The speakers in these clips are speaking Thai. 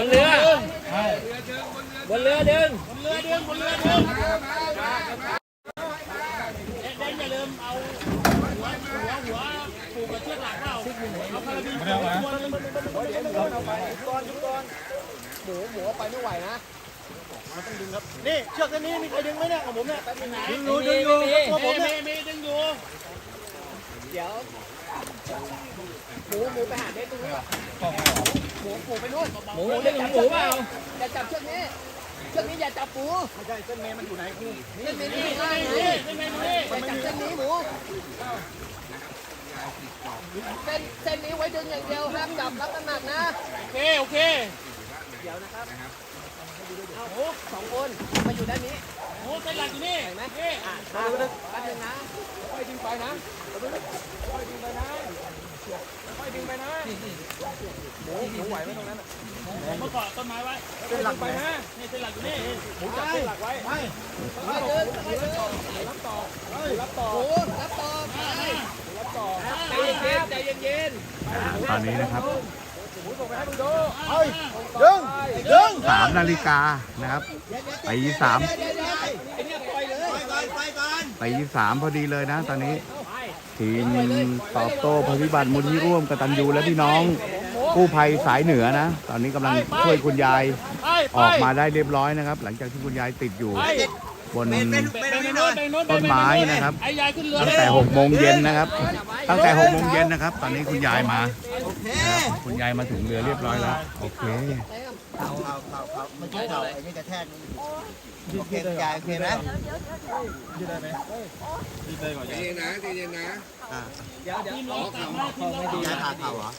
บนเรือบนเรือดึงเรือดึงบนเรือดึงเด่นอย่าลืมเอาหัวหัวหัวผูกกับเชือกหลักเข้าเอาคาราบินหัวนึงนี่เชือกเส้นนี้มีใครดึงไหมเนี่ยของผมเนี่ยดึงอยู่ดึงอยู่ตัวผมเนี่ยมีดึงอยู่ หมูดึงหมูเปล่าอย่าจับเชือกนี้เชือกนี้อย่าจับปูไม่ใช่เส้นเมย์มันอยู่ไหนครูเส้นนี้นี่ง่ายนี่นะนี่นี่นี่อย่าจับเส้นนี้หมูเส้นเส้นนี้ไว้ดึงอย่างเดียวห้ามจับรับน้ำหนักนะโอเคโอเคเอาสองคนมาอยู่ด้านนี้โอ้เส้นหลักอยู่นี่นี่อะครับแป๊บนึงนะค่อยดึงไปนะค่อยดึงไปนะ ค่อยดึงไปนะหมูหมูไหวไหมตรงนั้นเมื่อก่อนต้นไม้ไว้เส้นหลักไปนะนี่เส้นหลักอยู่นี่หมูจับเส้นหลักไว้ไม่ค่อยดึงค่อยดึงรับต่อรับต่อหมูรับต่อไปใจเย็นใจเย็นตอนนี้นะครับเฮ้ยดึงดึงสามนาฬิกานะครับตีสามไอ้เนี่ยปล่อยเลยตีสามพอดีเลยนะตอนนี้ ทีมตอบโต้ปฏิบัติมูลที่ร่วมกตัญญูและพี่น้องกู้ภัยสายเหนือนะ ตอนนี้กำลังช่วยคุณยายออกมาได้เรียบร้อยนะครับ หลังจากที่คุณยายติดอยู่ บนต้นไม้นะครับตั้งแต่หกโมงเย็นนะครับ ตั้งแต่หกโมงเย็นนะครับ ตอนนี้คุณยายมา คุณยายมาถึงเรือเรียบร้อยแล้ว โอเค เข่าเข่าเข่าเข่าไม่ใช่เข่าไอ้นี่กระแทกนี่โอเคยายโอเคนะยืดได้ไหมยืดได้ก่อนยายนะเย็นนะอ่าเดี๋ยวเดี๋ยวรอตามมาที่รอตามยายผ่าเข่าเหรอ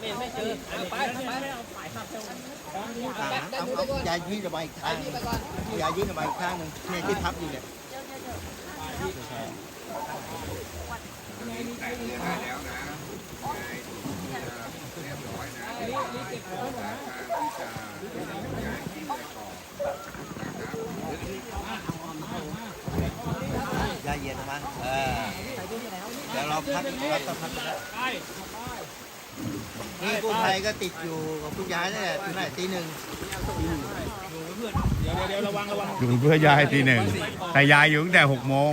ไม่ไม่เจอเอาไปเอาไปอ่าเอาเอายายยืดออกมาอีกข้างหนึ่งไปก่อนยายยืดออกมาอีกข้างหนึ่งเนี่ยที่ทับอยู่เนี่ยแต่เรือได้แล้วนะเรียบร้อยนะ ยบร้อยนะที่จะย้ายที่ไปก่อนยายเย็นมาเออเดี๋ยวเราพักเราต้องพักกันแล้วนี่กู้ภัยก็ติดอยู่กับคุณยายนี่แหละที่ไหนตีหนึ่งเดี๋ยวเดี๋ยวระวังระวังอยู่เพื่อยายทีหนึ่งแต่ยายอยู่ตั้งแต่หกโมง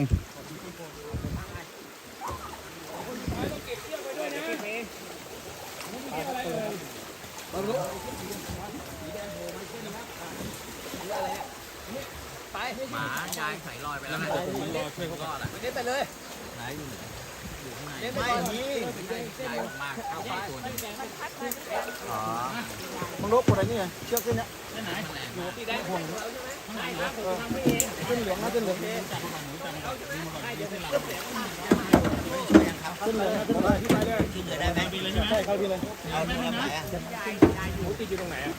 ไปหมายายใส่ลอยไปแล้วนะเล่นไปเลยเล่นไปไม่ก่อนมีเอาไปอ๋อมึงลบอะไรนี่ไงเชือกเส้นเนี้ยที่ได้ห่วงเราใช่ไหมข้างไหนครับผมทำให้เองเส้นเหลืองนะเส้นเหลืองเส้นเหลืองนะเส้นเหลืองได้ไหมใช่เข้าที่เลยเอาตรงไหนอะติดอยู่ตรงไหนอะ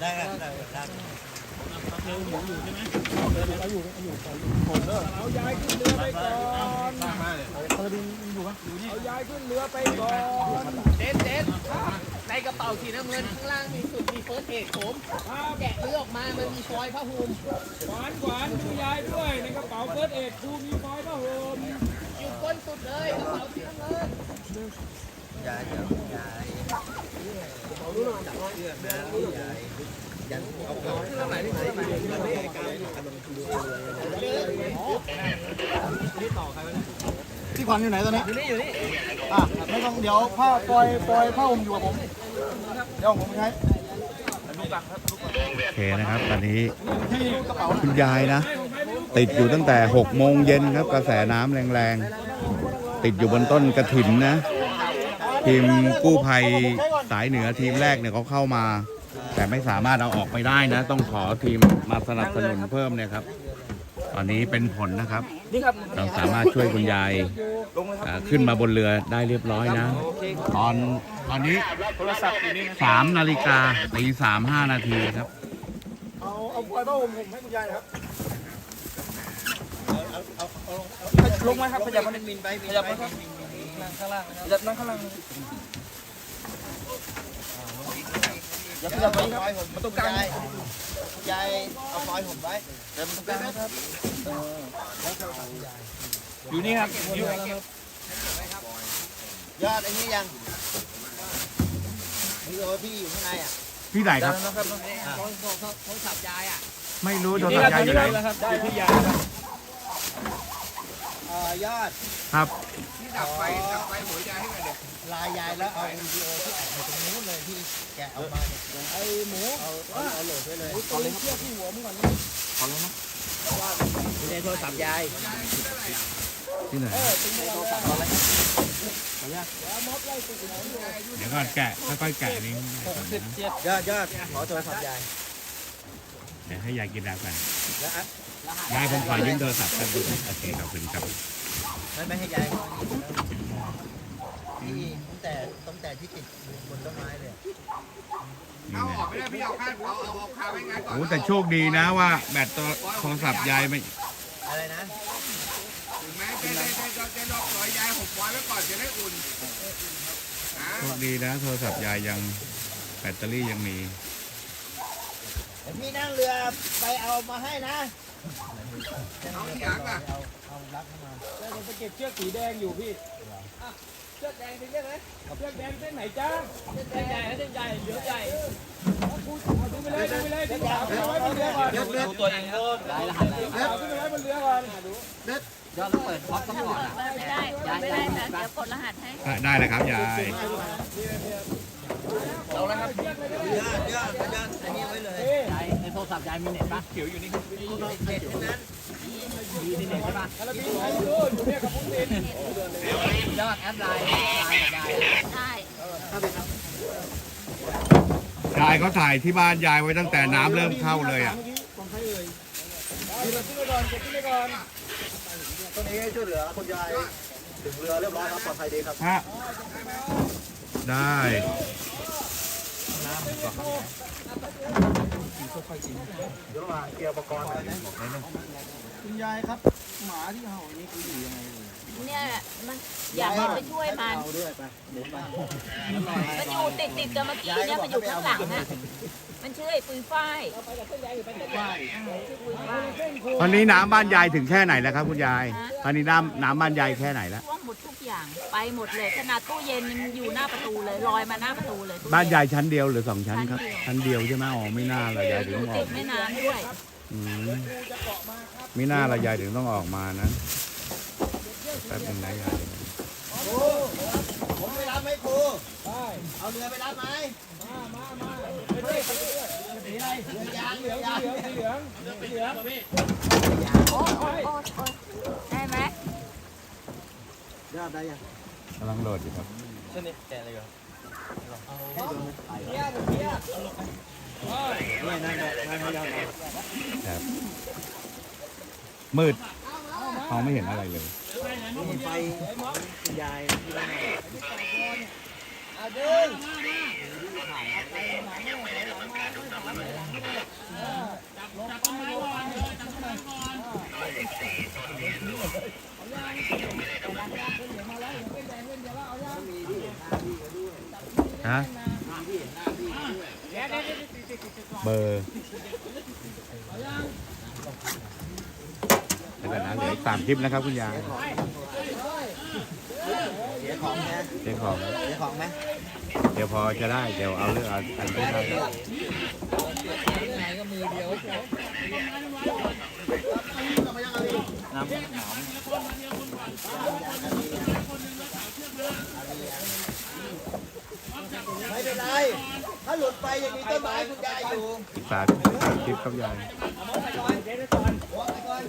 ได้ครับได้ได้ เรือหมูอยู่ใช่ไหมเอายายขึ้นเรือไปก่อนเอาดินอยู่ปะเอายายขึ้นเรือไปก่อนเด็ดเด็ดในกระเป๋าสีน้ำเงินข้างล่างมีสุดมีเฟิร์สเอดผมแกะเลือกมามันมีฟอยล์ผ้าห่มขวานขวานดูยายด้วยในกระเป๋าเฟิร์สเอ็ดดูมีฟอยล์ผ้าห่มอยู่ก้นสุดเลยกระเป๋าสีน้ำเงินยายเดี๋ยวยายเอาดูหน่อยเชือกนะยาย ที่ไหนพี่ขวัญอยู่ไหนตอนนี้ อยู่นี่ อยู่นี่ อะ ไม่ต้องเดี๋ยวผ้าปล่อยปล่อยผ้าห่มอยู่กับผม เดี๋ยวผมใช้โอเคนะครับ ตอนนี้คุณยายนะ ติดอยู่ตั้งแต่6โมงเย็นครับ กระแสน้ำแรงๆ ติดอยู่บนต้นกระถินนะ ทีมกู้ภัยสายเหนือทีมแรกเนี่ยเขาเข้ามา แต่ไม่สามารถเอาออกไปได้นะ ต้องขอทีมมาสนับสนุนเพิ่มเนี่ยครับ ตอนนี้เป็นผลนะครับเราสามารถช่วยคุณยายอ่าขึ้นมาบนเรือได้เรียบร้อยนะตอนตอนนี้สามนาฬิกาตีสามห้านาทีครับ เอาเอาปล่อยผ้าห่มผมให้คุณยายนะครับลงมาครับขยับมันมินไปขยับมาครับนั่งข้างล่างขยับนั่งข้างล่างยับ ยับไปครับมาตรงกลางยายเอาฟอยผมไว้เดี๋ยวมันตรงกลางครับอยู่นี่ครับอยู่ยอดอันนี้ยังโอพี่อยู่ข้างในอะที่ไหนครับ โทรศัพท์ยายอะ ไม่รู้โทรนี่ศัพท์ยายอยู่ไหน ครับได้ที่ยาครับ ยอดครับที่ดับไฟดับไฟหัวยายให้หน่อยเด็กลายยายแล้วเอาวิดีโอที่อัดมาตรงนู้นเลยที่แกะเอามาเนี่ยไอ้หมูเอาเอาเอาโหลดไว้เลยเอาเลยครับอยู่ในโทรศัพท์ยายที่ไหนเดี๋ยวก่อนแกะค่อยๆแกะนี้ยอดยอดขอโทรศัพท์ยายเดี๋ยวให้ยายกินแล้วกันแล้ว อัดยายผมขอยืมโทรศัพท์แป๊บนึงโอเคขอบคุณครับไม่ไม่ให้ยายเขาที่ตั้งแต่ตั้งแต่ที่ติดบนต้นไม้เลยอะนี่เอาไงออกไม่ได้พี่เอาข้าวเอาเอาเอาคาไว้งานก่อนโอ้แต่โชคดีนะว่า แบตโทรศัพท์ยายไม่อะไรนะถึงแม้จะได้จะจะจะลอกรอยยายหกวันไว้ก่อนจะได้อุ่นนะโชคดีนะ โทรศัพท์ยายยังแบตเตอรี่ยังมี เดี๋ยวพี่นั่งเรือไปเอามาให้นะ น้องอยากอะเอาเอารักเข้ามาแล้วผมไปเก็บเชือกสีแดงอยู่พี่อะเชือกแดงเป็นเส้นไหนเชือกแดงเส้นไหนจ้าเส้นใหญ่เส้นใหญ่เหลือใหญ่เอาดูไปเลยดูไปเลยดูเอาขึ้นไปไว้บนเรือก่อนดูตัวเองก็ได้รหัสแล้วเอาขึ้นไปไว้บนเรือก่อนยอดต้องเปิดพร้อมต้องก่อนอะไม่ได้ไม่ได้นะเดี๋ยวกดรหัสให้อะได้เลยครับยายเอาแล้วครับยอดยอดยอดอันนี้ไว้เลยยายใน โทรศัพท์ยายมีเน็ตปะเขียวอยู่นี่เด็ดทั้งนั้นมีเน็ตใช่ปะคาราบินใช้อยู่อยู่เนี่ยกับพุทธินยอดแอดไลน์ไลน์กับยายใช่ยายเขาถ่ายที่บ้านยายไว้ตั้งแต่น้ำเริ่มเข้าเลยอะดีมาขึ้นไปก่อนเก็บขึ้นไปก่อนตรงนี้ช่วยเหลือคุณยายถึงเรือเรียบร้อยครับปลอดภัยดีครับฮะได้ เดี๋ยวมาเกี่ยวอุปกรณ์นะคุณยายครับ หมาที่เห่านี่คืออยู่ยังไง เลยเนี่ยมันอยากให้ไปช่วยมันเอาด้วยไปเดี๋ยวไปมันอยู่ติดติดๆกับเมื่อกี้เนี่ยมันอยู่ข้างหลังอะมันชื่อไอ้ปุยฝ้ายตอนนี้น้ำบ้านยายถึงแค่ไหนแล้วครับคุณยายตอนนี้น้ำน้ำบ้านยายแค่ไหนแล้วท่วมหมดทุกอย่างไปหมดเลยขนาดตู้เย็นมันอยู่หน้าประตูเลยลอยมาหน้าประตูเลยตู้เย็บ้านยายชั้นเดียวหรือสองชั้นครับ ชั้นเดียวใช่ไหมอ๋อไม่น่าละยายถึงอต้ยู่องอติอกดแม่น้ำด้วย อืมไม่น่าละยายถึงต้องออกมานะ แป๊บนึงนะยายผมไปรับไหมครูเอาเรือไปรับไหมสีอะไรเรือยางเหเรืลือองยางสีเหลืองสีเหลืองสีเหลืองโอ้โอ้โอ้โอ้ได้ไหมยอดได้ยังกำลังโหลดอยู่ครับเนี่ยผมเนี่ยนี่นั่นนั่นนั่นยอดครับมืด มองไม่เห็นอะไรเลยมีไฟคุณยายที่บ้านฮะเบอร์ ดี๋ยวก่อนนะเหลืออีกสามคลิปนะครับคุณยายเสียของนะเดี๋ยวของเสียของไหมเดี๋ยวพอจะได้เดี๋ยวเอาเรื่องเอาอันที่ได้ไหนก็มือเดียวไม่เป็นไร ถ้าหลุดไปยังมีต้นไม้คุณยายอยู่อีกสามสามคลิปครับยาย หัวไปก่อน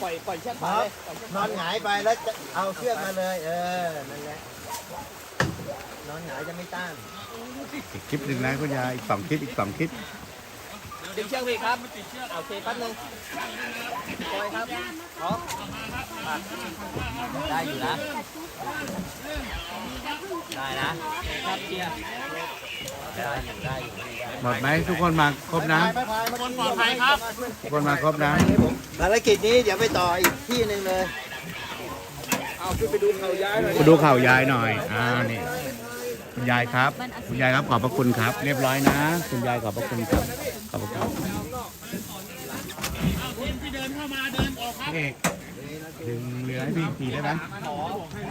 เปล่อยปล่อยเชือกคขารัเลบยนอนหงายไปแล้วเอาเชือกมาเลย เออ นั่นแหละ นอนหงายจะไม่ต้านอีกคลิปหนึ่งนะคุณยายอีกสองคลิปอีกสองคลิปดึงเชือกพี่ครับโอเคแป๊บนึงปล่อยครับพร้อมได้อยู่นะ ได้นะครับเชียร์ได้อยู่ได้อยู่หมดไหมทุกคนมาครบนะคนปลอดภัยครับทุกคนมาครบนะภารกิจนี้เดี๋ยวไปต่ออีกที่หนึ่งเลย เอาขึ้นไปดูเขาย้ายหน่อยมาดูข่าวยายหน่อย อ่า นี่ คุณยายครับ คุณยายครับขอบพระคุณครับ เรียบร้อยนะ คุณยายขอบพระคุณครับ ขอบพระคุณครับเอกดึงเรือให้พี่ขี่ได้ไหม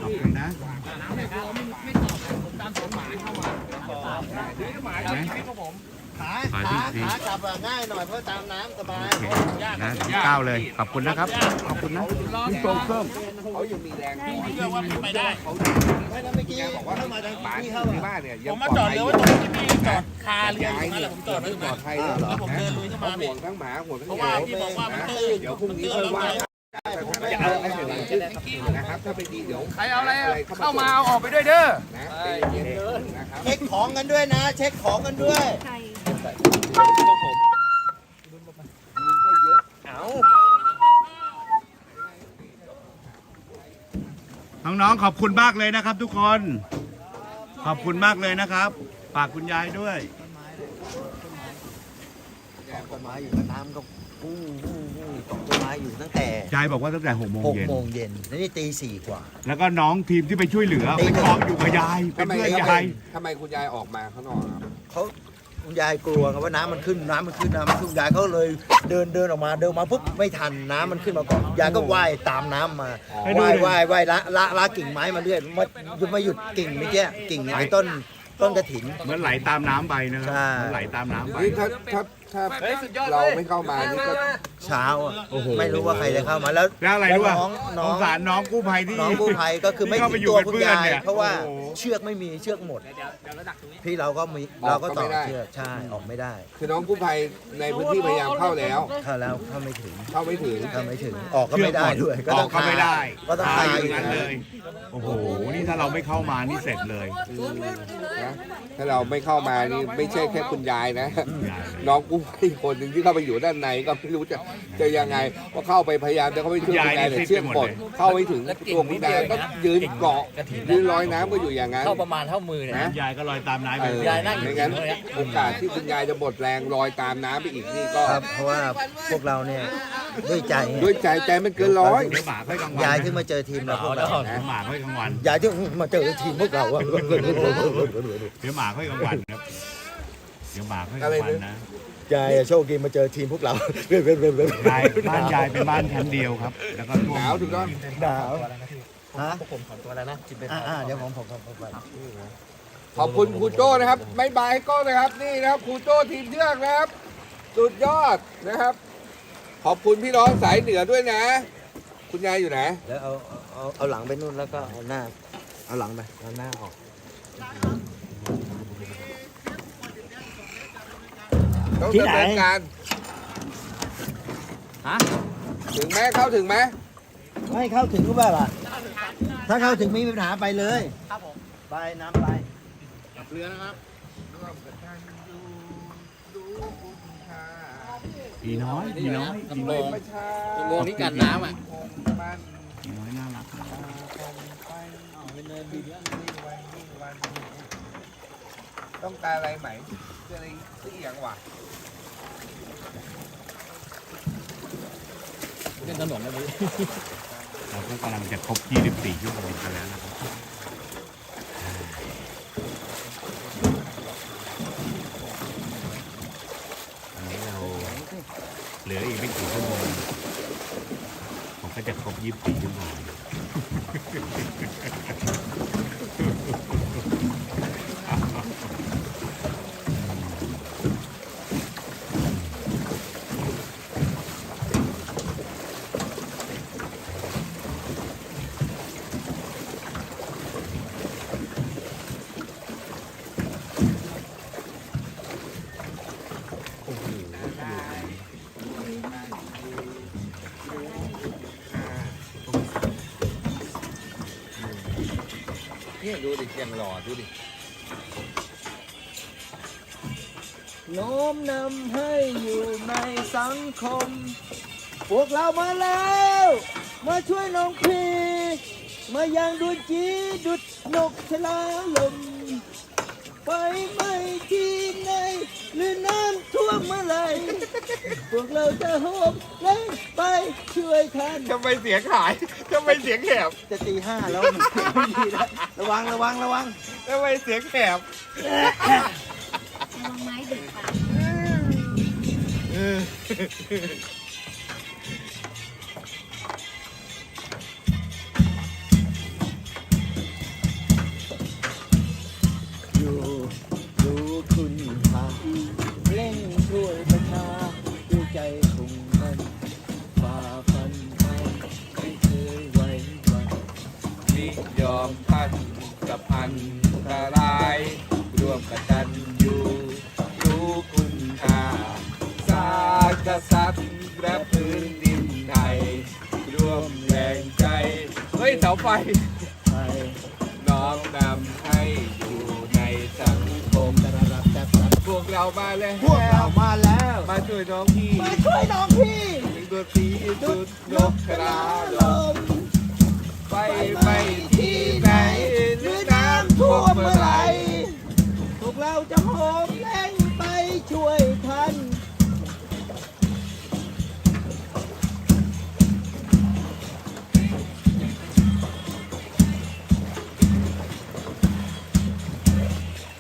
ขอบคุณนะไหม ขาขอขาที่ขากลับอะง่ายหน่อยเพราะตามน้ำสบายโอเคนะที่เก้าเลย ขอบคุณนะครับ ขอบคุณนะพี่โตเพิ่มเขายังมีแรงเชื่อว่ามันไปได้ไม่แล้วเมื่อกี้เข้ามาทางป่านที่ที่เข้าที่อะบ้านเนี่ยผยังมปมาลอดจอดภัยเรืออไว้ยู่ตรงที่พี่จอดคาเรืออยู่ย้ายนั่นแหละผมจอดไว้ตรงปลนั้อนดภัยอ่าแล้วเหรอแล้วผมเดินลุยเข้ามาห่พี่วงทั้งหมาห่วงทั้งเพราะแมว่าวพี่บอกว่ามันตื้นเดี๋ยวพรุ่งนี้ค่อยว่าจะเอาอะไรนะครับถ้าไปดีเดี๋ยวใครเอาอะไรเข้ามาเอาออกไปด้วยเด้อนะใจเย็นๆนะครับเช็คของกันด้วยนะ เช็คของกันด้วย น้องๆขอบคุณมากเลยนะครับ ทุกคน ขอบคุณมากเลยนะครับฝากคุณยายด้วยต้นไม้อยู่กับน้ำก็พุ่งพุ่งพุ่งตกต้นไม้อยู่ตั้งแต่ยายบอกว่าตั้งแต่หกโมงหกเย็นโมงเย็นแล้วนี่ตีสี่กว่า แล้วก็น้องทีมที่ไปช่วยเหลือไปเกาะอยู่กับยายเป็นเพื่อนยายทำไมคุณยายออกมาข้างนอกครับเขา คุณยายกลัวไงว่าน้ำมันขึ้นน้ำมันขึ้นน้ำมันขึ้นยายก็เลยเดินเดินออกมาเดินมาปุ๊บไม่ทันน้ำมันขึ้นมาก่อนยายก็ว่ายตามน้ำมาให้ดูว่ายดิว่ายว่ายละละละกิ่งไม้มาเรื่อยมาหยุดมาหยุดกิ่งเมื่อกี้กิ่งไอ้ต้นต้นกระถิน เหมือนไหลตามน้ำไปนะครับใช่ เหมือนไหลตามน้ำไป นี่ถ้าถ้า ถ้าเราไม่เข้ามานี่ก็เช้าอะโอ้โหไม่รู้ว่าใครจะเข้ามาแล้วแล้วอะไรรู้ป่ะน้องสน้องงสารน้องกู้ภัยที่น้องกู้ภัยก็คือไม่ที่เข้าไปถึงอยู่ตัวเป็นคุณเพื่อนยายเนี่ยเพราะว่าโอ้โหเชือกไม่มีเชือกหมดพี่เราก็มีเราก็ต่อเชือกใช่ออกไม่ได้ คือน้องกู้ภัยในพื้นที่พยายามเข้าแล้วเข้าแล้วเข้าไม่ถึงเข้าไม่ถึงเข้าไม่ถึงออกก็ไม่ได้ด้วยออกก็ไม่ได้ก็ต้องตาคายออยู่ยู่นั้นเลยโอ้โหนี่ถ้าเราไม่เข้ามานี่เสร็จเลยนะถ้าเราไม่เข้ามานี่ไม่ใช่แค่คุณยายนะยายเลยน้องกู้ภัยอีกคนหนึ่งที่เข้าไปอยู่ด้านในก็ไม่รู้จะจะยังไงพอเข้าไปพยายามจะเข้าไปช่วยคุณยายแต่เชือกหมดเข้าไม่ถึงตัวคุณยายก็ยืนเกาะยืนลอยน้ำก็อยู่อย่างนั้นเข้าประมาณเท่ามือเนี่ยนะยายก็ลอยตามน้ำเอไปอยายนั่งอยู่ไม่งั้นเลยอะโอกาสที่คุณยายจะหมดแรงลอยตามน้ำไปอีกนี่ก็ครับเพราะว่าพวกเราเนี่ยด้วยใจด้วยใจใจมันเกินร้อย เดี๋ยวหมาค่อยกลางวันยายที่มาเจอทีมเราพวกเราเดี๋ยวหมาค่อยกลางวันยายที่มาเจอทีมพวกเราอะ เดี๋ยวหมาค่อยกลางวันครับเดี๋ยวหมาค่อยกลางวันนะ ยายอะโชคดีมาเจอทีมพวกเรายายบ้านยายเป็นบ้านชั้นเดียวครับ แล้วก็ท่วมหนาวถูกต้องหนาวฮะผมขอตัวแล้วนะจิบไปอ่าอ่าเดี๋ยวผมผมผมผมผมขอบคุณครูโจ้นะครับไม่บายให้กล้องนะครับ นี่นะครับครูโจ้ทีมเชือกนะครับ สุดยอดนะครับ ขอบคุณพี่น้องสายเหนือด้วยนะ คุณยายอยู่ไหนแล้วเอาเอาเอาหลังไปนู่นแล้วก็เอาหน้า เอาหลังไปเอาหน้าออก ต้องที่ไหนดำเนินการฮะ ถึงไหมเข้าถึงไหมไม่เข้าถึงก็แบบอะถ้าเข้าถึงไม่มีปัญหาไปเลย ครับผม ไปน้ำไปเรือนะครับผีน้อยผีน้อยผีลำโพน้อยงลำโพงนี่กันน้ำอะผีน้อยน่ารัก ต้องการอะไรไหมจะอะไรสักอย่างวะเล่นถนนแล้วพี่เราก็กำลังจะครบ 24 ชั่วโมงกันแล้วนะครับอันนี้เราเหลืออีกไม่กี่ชั่วโมง ผมก็จะครบ 24 ชั่วโมง เนี่ยดูดิยังหล่อดูดิโน้มนำให้อยู่ในสังคม พวกเรามาแล้ว มาช่วยน้องพีมายังดุนจีดุดนกชลาลม ไปไม พวกเราจะโหมแรงไปช่วยท่านทำไมเสียงหายทำไมเสียงแหบจะตีห้าแล้วไม่ดีแล้วระวังระวังระวังทำไมเสียงแหบลงไม้ดึกปาก ไฟไปน้อมนำให้อยู่ในสังคมกระดับจับจับพวกเรามาแล้ว พวกเรามาแล้ว มาช่วยน้องพี่มาช่วยน้องพี่ถึงตัวสีจุดนกกระลาลลมมไปไปที่ไหนหรือน้ำท่วมเมื่อไหรพวกเราจะโหมแรงไปช่วยท่าน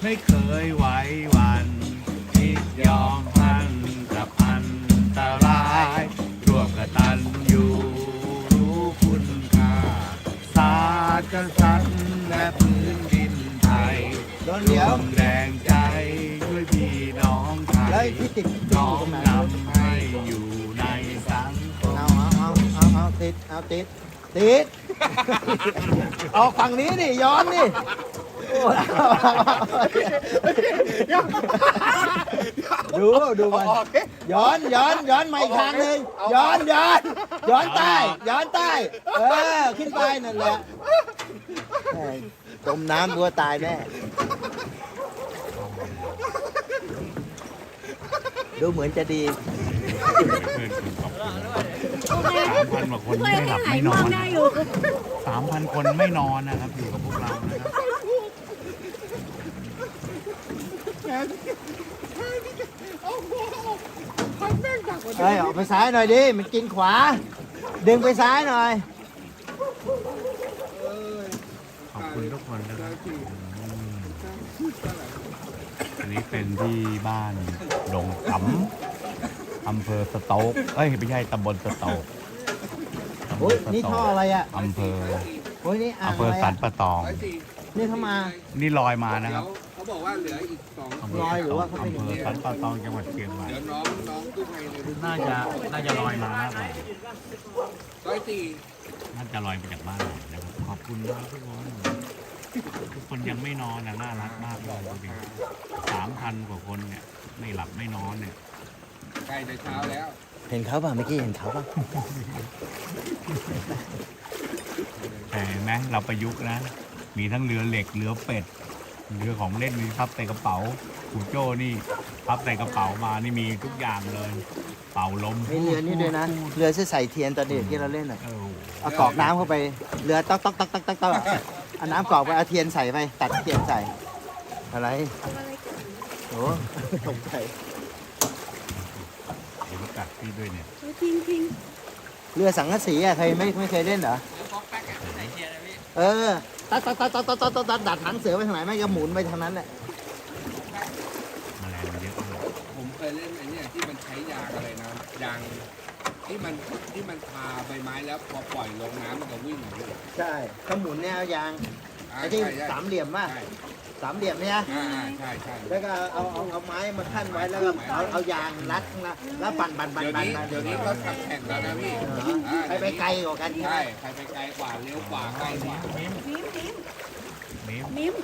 ไม่เคยไว้วันที่ยอมพันกับอันตรายร่วมกตันอยู่รู้คุณค่าศาสตร์กษัตริย์และพื้นดินไทยร่วมแรงใจช่วยพี่น้องไทยน้อมนำให้อยู่ในสังคมเอาเอาเอาเอาเอาติดเอาติดติดออกฝั่งนี้ดิย้อนดิโอ้ ดูดูมันย้อนย้อนย้อนมาอีกทางหนึ่งย้อนย้อนย้อนใต้ย้อนใต้เออขึ้นไปนั่นแหละแม่งจมน้ำตัวตายแน่ดูเหมือนจะดีสามพันกว่าคนไม่หลับไม่นอนสามพันคนไม่นอนนะครับอยู่กับพวกเรานะครับ เฮ้ยออกไปซ้ายหน่อยดิ มันกินขวา ดึงไปซ้ายหน่อยขอบคุณทุกคนนะครับอืมอันนี้เป็นที่บ้านดงขำอำเภอสโต๊กเอ้ยไม่ใช่ตำบลสโต๊กตำบโอ้ลยสนี่โต๊ท่อกอะไรอะอำเภอโอ้ยนี่อ่างอำเภอะอไรสัอะ นปะตองร้อยสี่นี่เข้ามา นี่ลอยมานะเดี๋คยรัวบเขา บอกว่าเหลืออีกสองอำเภอลอยหรือว่าเขาไม่อำเห็เภอสันปะตองจังหวัดเชียงใหม่เดี๋ยวน้องน้องกู้ภัยเลยน่าจะน่าจะลอยมามากกว่าร้อยสี่น่าจะลอยมาจากบ้านนะครับขอบคุณนะทุกคนทุกคนยังไม่นอนนะน่ารักมากเลยดูดิสามพันกว่าคนเนี่ยไม่หลับไม่นอนเนี่ยใกล้จะเช้าแล้ว เห็นเขาป่ะเมื่อกี้เห็นเขาป่ะแต่เห็นไหมเราประยุกต์นะ มีทั้งเรือเหล็กเรือเป็ด เรือของเล่นมีพับใส่กระเป๋าคุณโจ้นี่พับใส่กระเป๋ามานี่มีทุกอย่างเลย เป่าลมมีเรือนี่ด้วยนะ เรือที่ใส่เทียนตอนเด็กที่เราเล่นอะเออเอากรอกน้ำเข้าไป เรือต๊อกต๊อกต๊อกต๊อกต๊อกต๊อกอะเอาน้ำกรอกไปเอาเทียนใส่ไปตัดเทียนใส่ อะไรโอ้ตกใจเดี๋ยวกัดพี่ด้วยเนี่ยเรือสังกะสีอะเคยไม่ไม่เคยเล่นเหรอ เออ ตัดตัดตัดตัดตัดตัดตัดตัดดัดหางเสือไปทางไหนไม่ก็หมุนไปทางนั้นแหละแมลงมันเยอะมากผมเคยเล่นไอ้เนี่ยที่มันใช้ยางอะไรนะยางที่มันที่มันทาใบไม้แล้วพอปล่อยลงน้ำมันก็วิ่งใช่ก็หมุนแนวยางไอ้ที่สามเหลี่ยมว่าใช่สามเหลี่ยมเนี่ยอ่าใช่ใช่แล้วก็เอาเอาเอาไม้มาขั้นไว้แล้วก็เอาเอายางรัดข้างล่างแล้วปั่นปั่นปั่นเดี๋ยวปั่นนี้ปั่นเดี๋ยวนี้เขาทำแข่งแล้วนะพี่ใครไปไกลกว่ากันใช่ไหใช่ใครไปไกลกว่าเร็วกว่าใกล้กว่ามิ้ม นิ่ม